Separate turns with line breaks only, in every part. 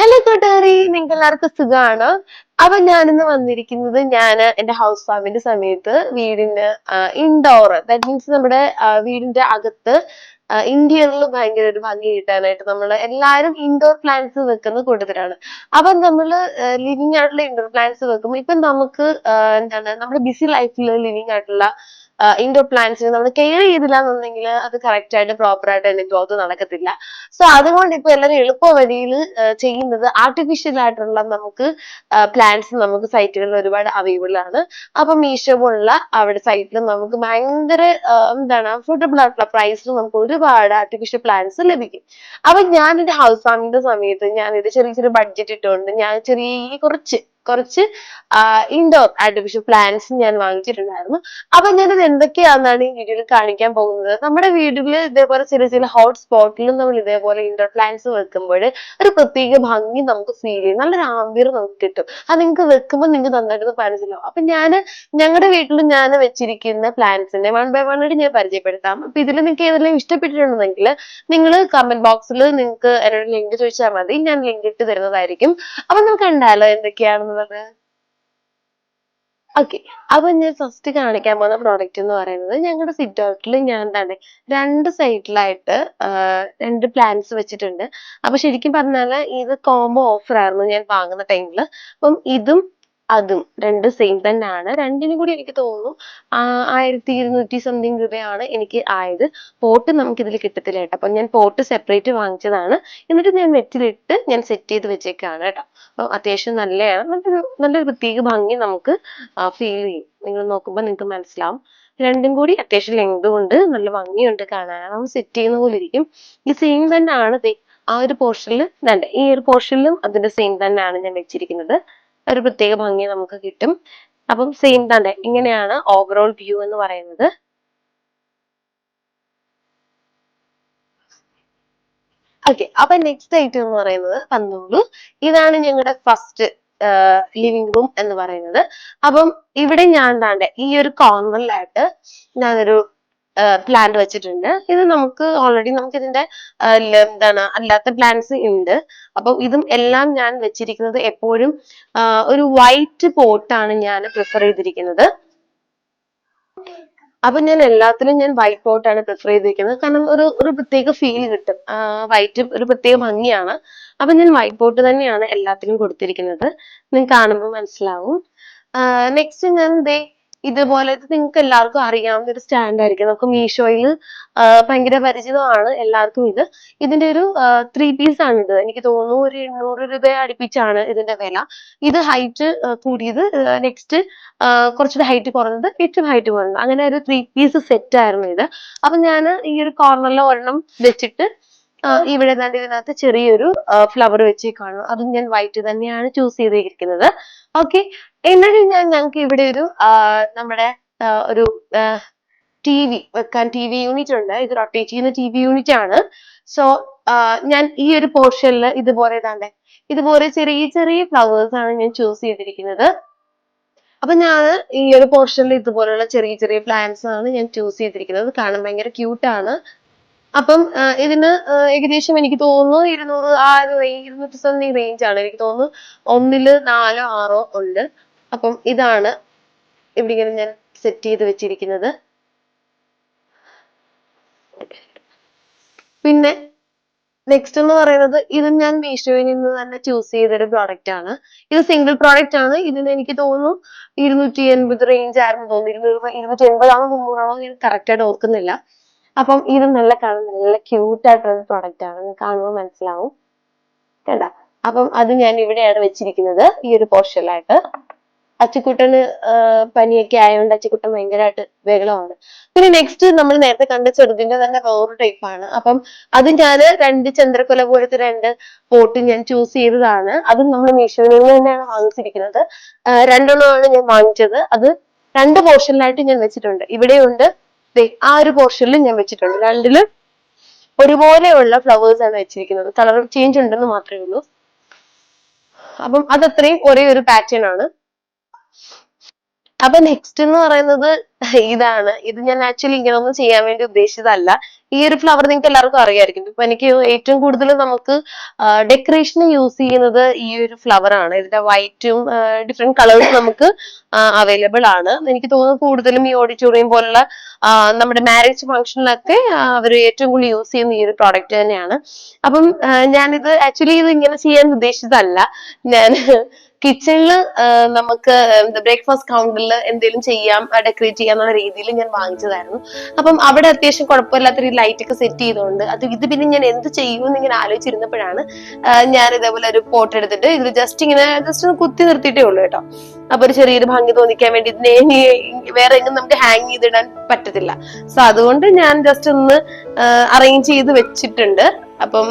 Hello കൂട്ടുകാരി. നിങ്ങൾക്ക് എല്ലാവർക്കും സുഖമാണ് അപ്പൊ ഞാനിന്ന് വന്നിരിക്കുന്നത് ഞാൻ എന്റെ ഹൗസ് വാമിന്റെ സമയത്ത് വീടിന് ഇൻഡോർ ദാറ്റ് മീൻസ് നമ്മുടെ വീടിന്റെ അകത്ത് ഇന്ത്യയിൽ ഭയങ്കര ഒരു ഭംഗി കിട്ടാനായിട്ട് നമ്മൾ എല്ലാവരും ഇൻഡോർ പ്ലാന്റ്സ് വെക്കുന്ന കൂട്ടത്തിലാണ്. അപ്പൊ നമ്മൾ ലിവിങ് ആയിട്ടുള്ള ഇൻഡോർ പ്ലാന്റ്സ് വെക്കുമ്പോൾ ഇപ്പൊ നമുക്ക് എന്താണ് നമ്മുടെ ബിസി ലൈഫിൽ ലിവിങ് ആയിട്ടുള്ള ഇൻഡോർ പ്ലാന്റ്സിന് നമ്മൾ കെയർ ചെയ്തില്ല എന്നുണ്ടെങ്കിൽ അത് കറക്റ്റ് ആയിട്ട് പ്രോപ്പർ ആയിട്ട് അതിന്റെ ഗ്രോത്ത് നടക്കത്തില്ല. സോ അതുകൊണ്ട് ഇപ്പൊ എല്ലാവരും എളുപ്പ വഴിയിൽ ചെയ്യുന്നത് ആർട്ടിഫിഷ്യൽ ആയിട്ടുള്ള നമുക്ക് പ്ലാന്റ്സ് നമുക്ക് സൈറ്റുകളിൽ ഒരുപാട് അവൈലബിൾ ആണ്. അപ്പൊ മീഷോ പോലുള്ള അവിടെ സൈറ്റിൽ നമുക്ക് ഭയങ്കര എന്താണ് അഫോർഡബിൾ ആയിട്ടുള്ള പ്രൈസിൽ നമുക്ക് ഒരുപാട് ആർട്ടിഫിഷ്യൽ പ്ലാന്റ്സ് ലഭിക്കും. അപ്പൊ ഞാൻ എന്റെ ഹൗസ് ഫാമിന്റെ സമയത്ത് ഞാൻ ഇത് ചെറിയ ചെറിയ ബഡ്ജറ്റ് ഇട്ടുകൊണ്ട് ഞാൻ ചെറിയ കുറച്ച് കുറച്ച് ഇൻഡോർ ആർട്ടിഫിഷ്യൽ പ്ലാന്റ്സ് ഞാൻ വാങ്ങിച്ചിട്ടുണ്ടായിരുന്നു. അപ്പൊ ഞാനിത് എന്തൊക്കെയാണെന്നാണ് ഈ വീഡിയോയിൽ കാണിക്കാൻ പോകുന്നത്. നമ്മുടെ വീടുകളിൽ ഇതേപോലെ ചില ചില ഹോട്ട് സ്പോട്ടിലും നമ്മൾ ഇതേപോലെ ഇൻഡോർ പ്ലാന്റ്സ് വെക്കുമ്പോൾ ഒരു പ്രത്യേക ഭംഗി നമുക്ക് ഫീൽ ചെയ്യും. നല്ലൊരു ആംബിയർ നമുക്ക് കിട്ടും. അത് നിങ്ങൾക്ക് വെക്കുമ്പോൾ നിങ്ങൾക്ക് നന്നായിട്ട് മനസ്സിലാവും. അപ്പൊ ഞാൻ ഞങ്ങളുടെ വീട്ടിൽ ഞാൻ വെച്ചിരിക്കുന്ന പ്ലാന്റ്സിനെ വൺ ബൈ വൺ ആയിട്ട് ഞാൻ പരിചയപ്പെടുത്താം. അപ്പൊ ഇതിൽ നിങ്ങൾക്ക് ഏതെല്ലാം ഇഷ്ടപ്പെട്ടിട്ടുണ്ടെങ്കിൽ നിങ്ങൾ കമന്റ് ബോക്സിൽ നിങ്ങൾക്ക് എന്നോട് ലിങ്ക് ചോദിച്ചാൽ മതി. ഞാൻ ലിങ്ക് ഇട്ട് തരുന്നതായിരിക്കും. അപ്പൊ നമുക്ക് കണ്ടാലോ എന്തൊക്കെയാണെന്നുള്ളത് ഓക്കെ അപ്പൊ ഞാൻ ഫസ്റ്റ് കാണിക്കാൻ പോകുന്ന പ്രോഡക്റ്റ് എന്ന് പറയുന്നത് ഞങ്ങളുടെ സിറ്റ് ഔട്ടിൽ ഞാൻ എന്താണ് രണ്ട് സൈഡിലായിട്ട് രണ്ട് പ്ലാന്റ്സ് വെച്ചിട്ടുണ്ട്. അപ്പൊ ശരിക്കും പറഞ്ഞാൽ ഇത് കോംബോ ഓഫർ ആയിരുന്നു ഞാൻ വാങ്ങുന്ന ടൈമിൽ അപ്പം ഇതും അതും രണ്ട് സെയിം തന്നെയാണ്. രണ്ടിനും കൂടി എനിക്ക് തോന്നുന്നു ആയിരത്തി ഇരുന്നൂറ്റി സംതിങ് രൂപയാണ് എനിക്ക് ആയത്. പോട്ട് നമുക്ക് ഇതിൽ കിട്ടത്തില്ല കേട്ടോ. അപ്പൊ ഞാൻ പോട്ട് സെപ്പറേറ്റ് വാങ്ങിച്ചതാണ്. എന്നിട്ട് ഞാൻ നെറ്റിലിട്ട് ഞാൻ സെറ്റ് ചെയ്ത് വെച്ചേക്കാണ് കേട്ടോ. അപ്പൊ അത്യാവശ്യം നല്ലതാണ് നല്ലൊരു നല്ലൊരു പ്രത്യേക ഭംഗി നമുക്ക് ഫീൽ ചെയ്യും. നിങ്ങൾ നോക്കുമ്പോൾ നിങ്ങൾക്ക് മനസ്സിലാവും. രണ്ടും കൂടി അത്യാവശ്യം ലെങ്ത് ഉണ്ട്. നല്ല ഭംഗിയുണ്ട് കാണാൻ. നമ്മൾ സെറ്റ് ചെയ്യുന്ന പോലെ ഇരിക്കും. ഈ സെയിം തന്നെയാണ് ആ ഒരു പോർഷനിൽ ഈ ഒരു പോർഷനിലും അതിന്റെ സെയിം തന്നെയാണ് ഞാൻ വെച്ചിരിക്കുന്നത്. ഒരു പ്രത്യേക ഭംഗി നമുക്ക് കിട്ടും. അപ്പം സെയിം തന്നെ ഇങ്ങനെയാണ് ഓവറോൾ വ്യൂ എന്ന് പറയുന്നത്. ഓക്കെ അപ്പൊ നെക്സ്റ്റ് ഐറ്റം എന്ന് പറയുന്നത് വന്നോളൂ ഇതാണ് ഞങ്ങളുടെ ഫസ്റ്റ് ലിവിംഗ് റൂം എന്ന് പറയുന്നത്. അപ്പം ഇവിടെ ഞാൻ താണ്ടെ ഈ ഒരു കോർണറിലായിട്ട് ഞാനൊരു പ്ലാന്റ് വെച്ചിട്ടുണ്ട്. ഇത് നമുക്ക് ഓൾറെഡി നമുക്ക് ഇതിന്റെ എന്താണ് അല്ലാത്ത പ്ലാന്റ്സ് ഉണ്ട്. അപ്പം ഇതും എല്ലാം ഞാൻ വെച്ചിരിക്കുന്നത് എപ്പോഴും ഒരു വൈറ്റ് പോട്ടാണ് ഞാൻ പ്രിഫർ ചെയ്തിരിക്കുന്നത്. അപ്പൊ ഞാൻ എല്ലാത്തിലും ഞാൻ വൈറ്റ് പോട്ടാണ് പ്രിഫർ ചെയ്തിരിക്കുന്നത്. കാരണം ഒരു ഒരു പ്രത്യേക ഫീൽ കിട്ടും. വൈറ്റ് ഒരു പ്രത്യേക ഭംഗിയാണ്. അപ്പൊ ഞാൻ വൈറ്റ് പോട്ട് തന്നെയാണ് എല്ലാത്തിനും കൊടുത്തിരിക്കുന്നത്. നിങ്ങൾ കാണുമ്പോൾ മനസ്സിലാവും. നെക്സ്റ്റ് ഞാൻ ദേ ഇതുപോലെ ഇത് നിങ്ങൾക്ക് എല്ലാവർക്കും അറിയാവുന്ന ഒരു സ്റ്റാൻഡ് ആയിരിക്കും. നമുക്ക് മീഷോയിൽ ഭയങ്കര പരിചിതമാണ് എല്ലാവർക്കും ഇത്. ഇതിന്റെ ഒരു ത്രീ പീസ് ആണ് ഇത് എനിക്ക് തോന്നുന്നു ഒരു എണ്ണൂറ് രൂപ അടുപ്പിച്ചാണ് ഇതിന്റെ വില. ഇത് ഹൈറ്റ് കൂടിയത് നെക്സ്റ്റ് കുറച്ചുകൂടി ഹൈറ്റ് കുറഞ്ഞത് ഏറ്റവും ഹൈറ്റ് കുറഞ്ഞത്. അങ്ങനെ ഒരു ത്രീ പീസ് സെറ്റ് ആയിരുന്നു ഇത്. അപ്പൊ ഞാൻ ഈ ഒരു കോർണറിൽ ഒരെണ്ണം വെച്ചിട്ട് ഇവിടെ തന്നെ ഇതിനകത്ത് ചെറിയൊരു ഫ്ലവർ വെച്ചേക്കാണ്. അതും ഞാൻ വൈറ്റ് തന്നെയാണ് ചൂസ് ചെയ്തിരിക്കുന്നത് ഓക്കെ എന്നിട്ട് ഞാൻ ഞങ്ങൾക്ക് ഇവിടെ ഒരു നമ്മുടെ ഒരു ടി വി വെക്കാൻ ടി വി യൂണിറ്റ് ഉണ്ട്. ഇത് റൊട്ടേറ്റ് ചെയ്യുന്ന ടി വി യൂണിറ്റ് ആണ്. സോ ഞാൻ ഈ ഒരു പോർഷനിൽ ഇതുപോലെ ഇതാണ്ട്. ഇതുപോലെ ചെറിയ ചെറിയ ഫ്ലവേഴ്സ് ആണ് ഞാൻ ചൂസ് ചെയ്തിരിക്കുന്നത്. അപ്പൊ ഞാൻ ഈ ഒരു പോർഷനിൽ ഇതുപോലെയുള്ള ചെറിയ ചെറിയ പ്ലാന്റ്സ് ആണ് ഞാൻ ചൂസ് ചെയ്തിരിക്കുന്നത്. കാണാൻ ഭയങ്കര ക്യൂട്ട് ആണ്. അപ്പം ഇതിന് ഏകദേശം എനിക്ക് തോന്നുന്നു ഇരുന്നൂറ് ആ ഒരു റേഞ്ച് ഇരുന്നൂറ്റി സംതിങ് റേഞ്ച് ആണ്. എനിക്ക് തോന്നുന്നു ഒന്നിൽ നാലോ ആറോ ഉണ്ട്. അപ്പം ഇതാണ് ഇവിടെ ഇങ്ങനെ ഞാൻ സെറ്റ് ചെയ്ത് വെച്ചിരിക്കുന്നത്. പിന്നെ നെക്സ്റ്റ് എന്ന് പറയുന്നത് ഇത് ഞാൻ മീഷോയിൽ നിന്ന് തന്നെ ചൂസ് ചെയ്തൊരു പ്രോഡക്റ്റ് ആണ്. ഇത് സിംഗിൾ പ്രോഡക്റ്റ് ആണ്. ഇതിന് എനിക്ക് തോന്നുന്നു ഇരുന്നൂറ്റി എൺപത് റേഞ്ച് ആയിരുന്നു തോന്നുന്നു. ഇരുന്നൂറ് ഇരുന്നൂറ്റി എൺപതാണോ മുന്നൂറാണോ ഞാൻ കറക്റ്റ് ആയിട്ട് ഓർക്കുന്നില്ല. അപ്പം ഇത് നല്ല കാണാൻ നല്ല ക്യൂട്ട് ആയിട്ടുള്ള പ്രോഡക്റ്റ് ആണ്. കാണുമ്പോൾ മനസ്സിലാവും. കണ്ട? അപ്പം അത് ഞാൻ ഇവിടെയാണ് വെച്ചിരിക്കുന്നത്. ഈ ഒരു പോർഷനിലായിട്ട് അച്ചുക്കുട്ടന് പനിയൊക്കെ ആയതുകൊണ്ട് അച്ചുക്കുട്ടൻ ഭയങ്കരമായിട്ട് ബഹളമാണ്. പിന്നെ നെക്സ്റ്റ് നമ്മൾ നേരത്തെ കണ്ട ചെറുതിന്റെ തന്നെ വേറൊരു ആണ്. അപ്പം അത് ഞാൻ രണ്ട് ചന്ദ്രക്കൊല പോലത്തെ രണ്ട് പോട്ട് ഞാൻ ചൂസ് ചെയ്തതാണ്. അതും നമ്മൾ മീഷോയിൽ നിന്ന് തന്നെയാണ് വാങ്ങിച്ചിരിക്കുന്നത്. രണ്ടെണ്ണമാണ് ഞാൻ വാങ്ങിച്ചത്. അത് രണ്ട് പോർഷനിലായിട്ട് ഞാൻ വെച്ചിട്ടുണ്ട്. ഇവിടെയുണ്ട്. ആ ഒരു പോർഷനിൽ ഞാൻ വെച്ചിട്ടുണ്ട്. രണ്ടിലും ഒരുപോലെയുള്ള ഫ്ലവേഴ്സ് ആണ് വെച്ചിരിക്കുന്നത്. കളർ ചേഞ്ച് ഉണ്ടെന്ന് മാത്രമേ ഉള്ളൂ. അപ്പം അതത്രയും ഒരേ ഒരു പാറ്റേൺ ആണ്. അപ്പൊ നെക്സ്റ്റ് എന്ന് പറയുന്നത് ഇതാണ്. ഇത് ഞാൻ ആക്ച്വലി ഇങ്ങനെ ഒന്നും ചെയ്യാൻ വേണ്ടി ഉദ്ദേശിച്ചതല്ല. ഈ ഒരു ഫ്ലവർ നിങ്ങൾക്ക് എല്ലാവർക്കും അറിയായിരിക്കും. ഇപ്പൊ എനിക്ക് ഏറ്റവും കൂടുതൽ നമുക്ക് ഡെക്കറേഷന് യൂസ് ചെയ്യുന്നത് ഈ ഒരു ഫ്ലവർ ആണ്. ഇതിന്റെ വൈറ്റും ഡിഫറെന്റ് കളേഴ്സ് നമുക്ക് അവൈലബിൾ ആണ്. എനിക്ക് തോന്നുന്നു കൂടുതലും ഈ ഓഡിറ്റോറിയം പോലുള്ള നമ്മുടെ മാരേജ് ഫംഗ്ഷനിലൊക്കെ അവർ ഏറ്റവും കൂടുതൽ യൂസ് ചെയ്യുന്ന ഈ ഒരു പ്രോഡക്റ്റ് തന്നെയാണ്. അപ്പം ഞാനിത് ആക്ച്വലി ഇത് ഇങ്ങനെ ചെയ്യാൻ ഉദ്ദേശിച്ചതല്ല. ഞാൻ കിച്ചണിൽ നമുക്ക് ബ്രേക്ക്ഫാസ്റ്റ് കൗണ്ടറിൽ എന്തെങ്കിലും ചെയ്യാം ഡെക്കറേറ്റ് ചെയ്യാം എന്നുള്ള രീതിയിൽ ഞാൻ വാങ്ങിച്ചതായിരുന്നു. അപ്പം അവിടെ അത്യാവശ്യം കുഴപ്പമില്ലാത്ത രീതിയിൽ ലൈറ്റ് ഒക്കെ സെറ്റ് ചെയ്തുകൊണ്ട് അത് ഇത് പിന്നെ ഞാൻ എന്ത് ചെയ്യുമെന്ന് ഇങ്ങനെ ആലോചിച്ചിരുന്നപ്പോഴാണ് ഞാൻ ഇതേപോലെ ഒരു പോട്ട് എടുത്തിട്ട് ഇത് ജസ്റ്റ് ഇങ്ങനെ ജസ്റ്റ് ഒന്ന് കുത്തി നിർത്തിയിട്ടേ ഉള്ളൂ കേട്ടോ. അപ്പൊ ഒരു ചെറിയൊരു ഭംഗി തോന്നിക്കാൻ വേണ്ടി ഇതിനെ വേറെ എങ്ങും നമുക്ക് ഹാങ് ചെയ്തിടാൻ പറ്റത്തില്ല. സോ അതുകൊണ്ട് ഞാൻ ജസ്റ്റ് ഒന്ന് അറേഞ്ച് ചെയ്ത് വെച്ചിട്ടുണ്ട്. അപ്പം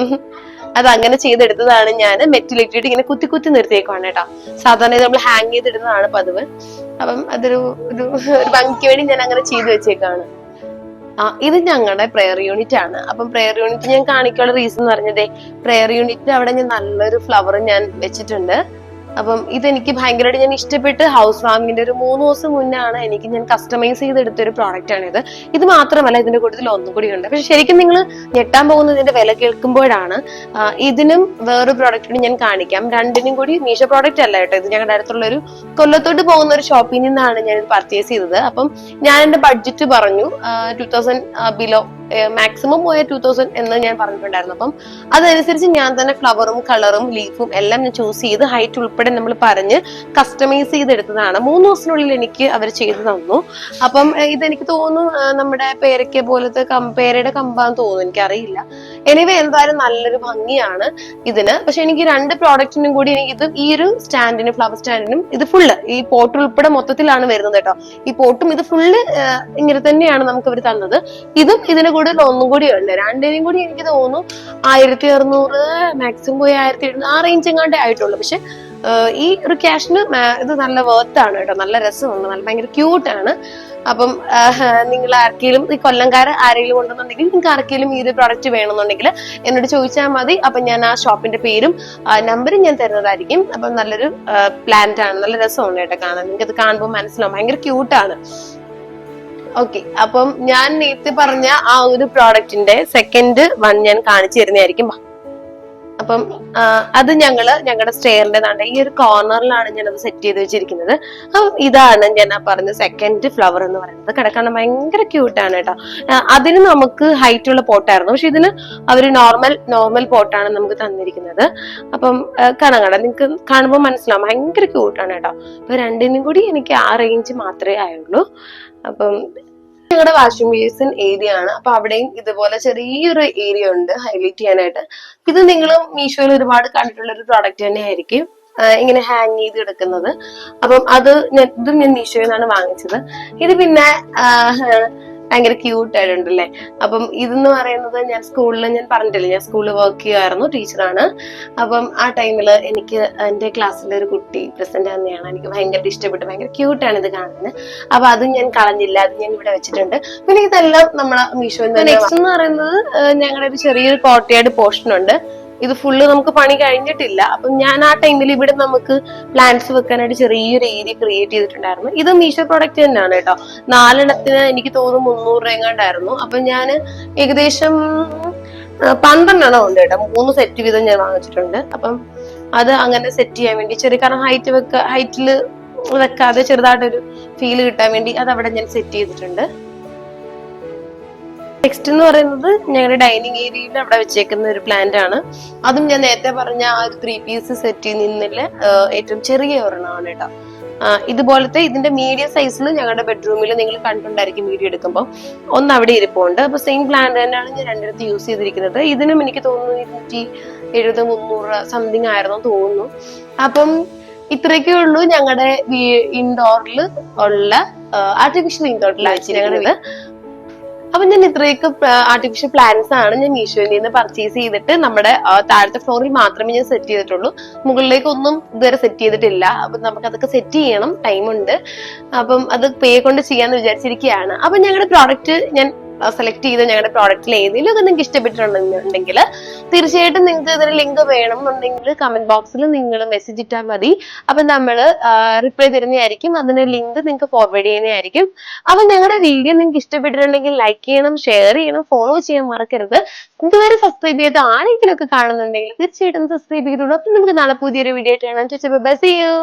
അത് അങ്ങനെ ചെയ്തെടുത്തതാണ് ഞാൻ മെറ്റിലിട്ടിട്ട് ഇങ്ങനെ കുത്തി കുത്തി നിർത്തിയേക്കുവാണ് കേട്ടോ. സാധാരണ ഇത് നമ്മൾ ഹാങ് ചെയ്തിടുന്നതാണ് പതിവ്. അപ്പം അതൊരു ഒരു ഒരു ഭംഗിക്ക് വേണ്ടി ഞാൻ അങ്ങനെ ചെയ്തു വെച്ചേക്കാണ്. ആ ഇത് ഞങ്ങളുടെ പ്രെയർ യൂണിറ്റ് ആണ്. അപ്പം പ്രെയർ യൂണിറ്റ് ഞാൻ കാണിക്കാനുള്ള റീസൺ എന്ന് പറഞ്ഞതേ പ്രെയർ യൂണിറ്റിന് അവിടെ ഞാൻ നല്ലൊരു ഫ്ലവർ ഞാൻ വെച്ചിട്ടുണ്ട്. അപ്പം ഇതെനിക്ക് ഭയങ്കരമായിട്ട് ഞാൻ ഇഷ്ടപ്പെട്ട് ഹൗസ് വാമിങ്ങിന്റെ ഒരു മൂന്ന് ദിവസം മുന്നാണ് എനിക്ക് ഞാൻ കസ്റ്റമൈസ് ചെയ്തെടുത്ത ഒരു പ്രോഡക്റ്റ് ആണ് ഇത്. ഇത് മാത്രമല്ല ഇതിന്റെ കൂട്ടത്തിൽ ഒന്നും കൂടി ഉണ്ട്. പക്ഷെ ശരിക്കും നിങ്ങൾ ഞെട്ടാൻ പോകുന്നതിന്റെ വില കേൾക്കുമ്പോഴാണ് ഇതിനും വേറൊരു പ്രോഡക്റ്റിനും ഞാൻ കാണിക്കാം. രണ്ടിനും കൂടി മീഷോ പ്രോഡക്റ്റ് അല്ല കേട്ടോ ഇത്. ഞങ്ങളുടെ അടുത്തുള്ള ഒരു കൊല്ലത്തോട്ട് പോകുന്ന ഒരു ഷോപ്പിൽ നിന്നാണ് ഞാൻ ഇത് പർച്ചേസ് ചെയ്തത്. അപ്പം ഞാൻ എന്റെ ബഡ്ജറ്റ് പറഞ്ഞു ടു തൗസൻഡ് ബിലോ മാക്സിമം പോയ ടൂ തൗസൻഡ് എന്ന് ഞാൻ പറഞ്ഞിട്ടുണ്ടായിരുന്നു. അപ്പം അതനുസരിച്ച് ഞാൻ തന്നെ ഫ്ലവറും കളറും ലീഫും എല്ലാം ഞാൻ ചൂസ് ചെയ്ത് ഹൈറ്റ് ഉൾപ്പെടെ നമ്മൾ പറഞ്ഞ് കസ്റ്റമൈസ് ചെയ്തെടുത്തതാണ്. മൂന്ന് ദിവസത്തിനുള്ളിൽ എനിക്ക് അവർ ചെയ്തു തന്നു. അപ്പം ഇതെനിക്ക് തോന്നുന്നു നമ്മുടെ പേരയ്ക്ക പോലത്തെ പേരയുടെ കമ്പാന്ന് തോന്നുന്നു. എനിക്കറിയില്ല. എനിവേ എന്തായാലും നല്ലൊരു ഭംഗിയാണ് ഇതിന്. പക്ഷെ എനിക്ക് രണ്ട് പ്രോഡക്റ്റിനും കൂടി എനിക്ക് ഇത് ഈ ഒരു സ്റ്റാൻഡിനും ഫ്ലവർ സ്റ്റാൻഡിനും ഇത് ഫുള്ള് ഈ പോട്ട് ഉൾപ്പെടെ മൊത്തത്തിലാണ് വരുന്നത് കേട്ടോ. ഈ പോട്ടും ഇത് ഫുള്ള് ഇങ്ങനെ തന്നെയാണ് നമുക്ക് ഇവർ തന്നത്. ഇതും ഇതിന് കൂടെ ഒന്നും കൂടി ഉണ്ട്. രണ്ടിനും കൂടി എനിക്ക് തോന്നുന്നു ആയിരത്തി അറുന്നൂറ് മാക്സിമം പോയി ആയിരത്തി എഴുന്നൂറ് ആ റേഞ്ച് എങ്ങാണ്ടേ ആയിട്ടുള്ളൂ. പക്ഷെ ഈ ഒരു ക്യാഷിന് ഇത് നല്ല വേർത്താണ് കേട്ടോ. നല്ല രസമുണ്ട്. നല്ല ഭയങ്കര ക്യൂട്ടാണ് അപ്പം നിങ്ങൾ ആർക്കെങ്കിലും ഈ കൊല്ലംകാർ ആരെങ്കിലും ഉണ്ടെന്നുണ്ടെങ്കിൽ നിങ്ങൾക്ക് ആർക്കെങ്കിലും ഈ ഒരു പ്രോഡക്റ്റ് വേണമെന്നുണ്ടെങ്കിൽ എന്നോട് ചോദിച്ചാൽ മതി. അപ്പം ഞാൻ ആ ഷോപ്പിന്റെ പേരും നമ്പറും ഞാൻ തരുന്നതായിരിക്കും. അപ്പം നല്ലൊരു പ്ലാന്റ് ആണ്. നല്ല രസമാണ് കേട്ടോ കാണാൻ. നിങ്ങൾക്ക് അത് കാണുമ്പോൾ മനസ്സിലാവും. ഭയങ്കര ക്യൂട്ടാണ് ഓക്കെ അപ്പം ഞാൻ നേരത്തെ പറഞ്ഞ ആ ഒരു പ്രോഡക്റ്റിന്റെ സെക്കൻഡ് വൺ ഞാൻ കാണിച്ചു തരുന്നതായിരിക്കും. അപ്പം അത് ഞങ്ങൾ ഞങ്ങളുടെ സ്റ്റെയറിന്റെ നാണ്ട് ഈ ഒരു കോർണറിലാണ് അത് സെറ്റ് ചെയ്ത് വെച്ചിരിക്കുന്നത്. അപ്പം ഇതാണ് ഞാൻ പറഞ്ഞ സെക്കൻഡ് ഫ്ലവർ എന്ന് പറയുന്നത്. കിടക്കാൻ ഭയങ്കര ക്യൂട്ടാണ് കേട്ടോ. അതിന് നമുക്ക് ഹൈറ്റ് ഉള്ള പോട്ടായിരുന്നു പക്ഷെ ഇതിന് അവർ നോർമൽ നോർമൽ പോട്ടാണ് നമുക്ക് തന്നിരിക്കുന്നത്. അപ്പം കാണാം കാണാം നിങ്ങൾക്ക് കാണുമ്പോൾ മനസ്സിലാവും. ഭയങ്കര ക്യൂട്ടാണ് കേട്ടോ. അപ്പൊ രണ്ടിനും കൂടി എനിക്ക് ആ റേഞ്ച് മാത്രമേ ആയുള്ളൂ. അപ്പം ഞങ്ങളുടെ വാഷിംഗ് ബേസിൻ ഏരിയ ആണ്. അപ്പൊ അവിടെയും ഇതുപോലെ ചെറിയൊരു ഏരിയ ഉണ്ട് ഹൈലൈറ്റ് ചെയ്യാനായിട്ട്. ഇത് നിങ്ങൾ മീഷോയിൽ ഒരുപാട് കണ്ടിട്ടുള്ള ഒരു പ്രോഡക്റ്റ് തന്നെ ആയിരിക്കും ഇങ്ങനെ ഹാങ് ചെയ്ത് കിടക്കുന്നത് അപ്പം അത് ഞാൻ ഇതും ഞാൻ മീഷോയിൽ നിന്നാണ് വാങ്ങിച്ചത്. ഇത് പിന്നെ ഭയങ്കര ക്യൂട്ട് ആയിട്ടുണ്ടല്ലേ? അപ്പം ഇതെന്ന് പറയുന്നത് ഞാൻ സ്കൂളിൽ ഞാൻ പറഞ്ഞിട്ടില്ലേ ഞാൻ സ്കൂളിൽ വർക്ക് ചെയ്യുമായിരുന്നു ടീച്ചറാണ്. അപ്പം ആ ടൈമിൽ എനിക്ക് എന്റെ ക്ലാസ്സിലെ ഒരു കുട്ടി പ്രസന്റ് തന്നെയാണ് എനിക്ക് ഭയങ്കര ഇഷ്ടപ്പെട്ടു ഭയങ്കര ക്യൂട്ടാണ് ഇത് കാണുന്നത് അപ്പൊ അതും ഞാൻ കളഞ്ഞില്ല അത് ഞാൻ ഇവിടെ വെച്ചിട്ടുണ്ട്. പിന്നെ ഇതെല്ലാം നമ്മളെ മീഷോ നെക്സ്റ്റ് എന്ന് പറയുന്നത് ഞങ്ങളുടെ ഒരു ചെറിയൊരു കോട്ടയാട് പോർഷൻ ഉണ്ട്. ഇത് ഫുള്ള് നമുക്ക് പണി കഴിഞ്ഞിട്ടില്ല. അപ്പം ഞാൻ ആ ടൈമിൽ ഇവിടെ നമുക്ക് പ്ലാന്റ്സ് വെക്കാനായിട്ട് ചെറിയൊരു ഏരിയ ക്രിയേറ്റ് ചെയ്തിട്ടുണ്ടായിരുന്നു. ഇത് മീഷോ പ്രൊഡക്റ്റ് തന്നെയാണ് കേട്ടോ. നാലെണ്ണത്തിന് എനിക്ക് തോന്നുന്നു മുന്നൂറ് രൂപ എങ്ങാണ്ടായിരുന്നു. അപ്പം ഞാൻ ഏകദേശം പന്ത്രണ്ടെണ്ണം ഉണ്ട് കേട്ടോ. മൂന്ന് സെറ്റ് വീതം ഞാൻ വാങ്ങിച്ചിട്ടുണ്ട്. അപ്പം അത് അങ്ങനെ സെറ്റ് ചെയ്യാൻ വേണ്ടി ചെറിയ കാരണം ഹൈറ്റ് വെക്ക ഹൈറ്റിൽ വെക്കാതെ ചെറുതായിട്ടൊരു ഫീൽ കിട്ടാൻ വേണ്ടി അത് അവിടെ ഞാൻ സെറ്റ് ചെയ്തിട്ടുണ്ട്. നെക്സ്റ്റ് എന്ന് പറയുന്നത് ഞങ്ങളുടെ ഡൈനിങ് ഏരിയയിൽ അവിടെ വെച്ചേക്കുന്ന ഒരു പ്ലാന്റ് ആണ്. അതും ഞാൻ നേരത്തെ പറഞ്ഞ ആ ഒരു ത്രീ പീസ് സെറ്റിൽ നിന്നില്ല ഏറ്റവും ചെറിയ ഒരെണ്ണമാണ് കേട്ടോ. ഇതുപോലത്തെ ഇതിന്റെ മീഡിയം സൈസിൽ ഞങ്ങളുടെ ബെഡ്റൂമിൽ നിങ്ങൾ കണ്ടുണ്ടായിരിക്കും വീഡിയോ എടുക്കുമ്പോൾ ഒന്ന് അവിടെ ഇരിപ്പുണ്ട്. അപ്പൊ സെയിം പ്ലാന്റ് തന്നെയാണ് ഞാൻ രണ്ടിടത്ത് യൂസ് ചെയ്തിരിക്കുന്നത്. ഇതിനും എനിക്ക് തോന്നുന്നു ഇരുന്നൂറ്റി എഴുപത് മുന്നൂറ് സംതിങ് ആയിരുന്നു തോന്നുന്നു. അപ്പം ഇത്രയൊക്കെ ഉള്ളൂ ഞങ്ങളുടെ ഇൻഡോറിൽ ഉള്ള ആർട്ടിഫിഷ്യൽ ഇൻഡോറിൽ ഞങ്ങളുടെ അപ്പൊ ഞാൻ ഇത്രയൊക്കെ ആർട്ടിഫിഷ്യൽ പ്ലാന്റ്സ് ആണ് ഞാൻ മീഷോയിൽ നിന്ന് പർച്ചേസ് ചെയ്തിട്ട് നമ്മുടെ താഴത്തെ ഫ്ലോറിൽ മാത്രമേ ഞാൻ സെറ്റ് ചെയ്തിട്ടുള്ളൂ. മുകളിലേക്കൊന്നും ഇതുവരെ സെറ്റ് ചെയ്തിട്ടില്ല. അപ്പൊ നമുക്ക് അതൊക്കെ സെറ്റ് ചെയ്യണം. ടൈമുണ്ട് അപ്പം അത് പേ കൊണ്ട് ചെയ്യാന്ന് വിചാരിച്ചിരിക്കുകയാണ്. അപ്പൊ ഞങ്ങളുടെ പ്രോഡക്റ്റ് ഞാൻ സെലക്ട് ചെയ്ത ഞങ്ങളുടെ പ്രോഡക്റ്റിൽ ഏതെങ്കിലും ഒക്കെ നിങ്ങൾക്ക് ഇഷ്ടപ്പെട്ടിട്ടുണ്ടെന്നുണ്ടെങ്കിൽ തീർച്ചയായിട്ടും നിങ്ങൾക്ക് ഇതിന് ലിങ്ക് വേണം എന്നുണ്ടെങ്കിൽ കമന്റ് ബോക്സിൽ നിങ്ങൾ മെസ്സേജ് ഇട്ടാൽ മതി. അപ്പൊ നമ്മൾ റിപ്ലൈ തരുന്നതായിരിക്കും. അതിന്റെ ലിങ്ക് നിങ്ങൾക്ക് ഫോർവേഡ് ചെയ്യുന്നതായിരിക്കും. അപ്പൊ ഞങ്ങളുടെ വീഡിയോ നിങ്ങൾക്ക് ഇഷ്ടപ്പെട്ടിട്ടുണ്ടെങ്കിൽ ലൈക്ക് ചെയ്യണം ഷെയർ ചെയ്യണം ഫോളോ ചെയ്യാൻ മറക്കരുത്. ഇതുവരെ സബ്സ്ക്രൈബ് ചെയ്ത് ആരെങ്കിലും ഒക്കെ കാണുന്നുണ്ടെങ്കിൽ തീർച്ചയായിട്ടും സബ്സ്ക്രൈബ് ചെയ്തോളൂ. അപ്പൊ നമുക്ക് നാളെ പുതിയൊരു വീഡിയോ ആയിട്ട് കാണാം. ബസ് ചെയ്യൂ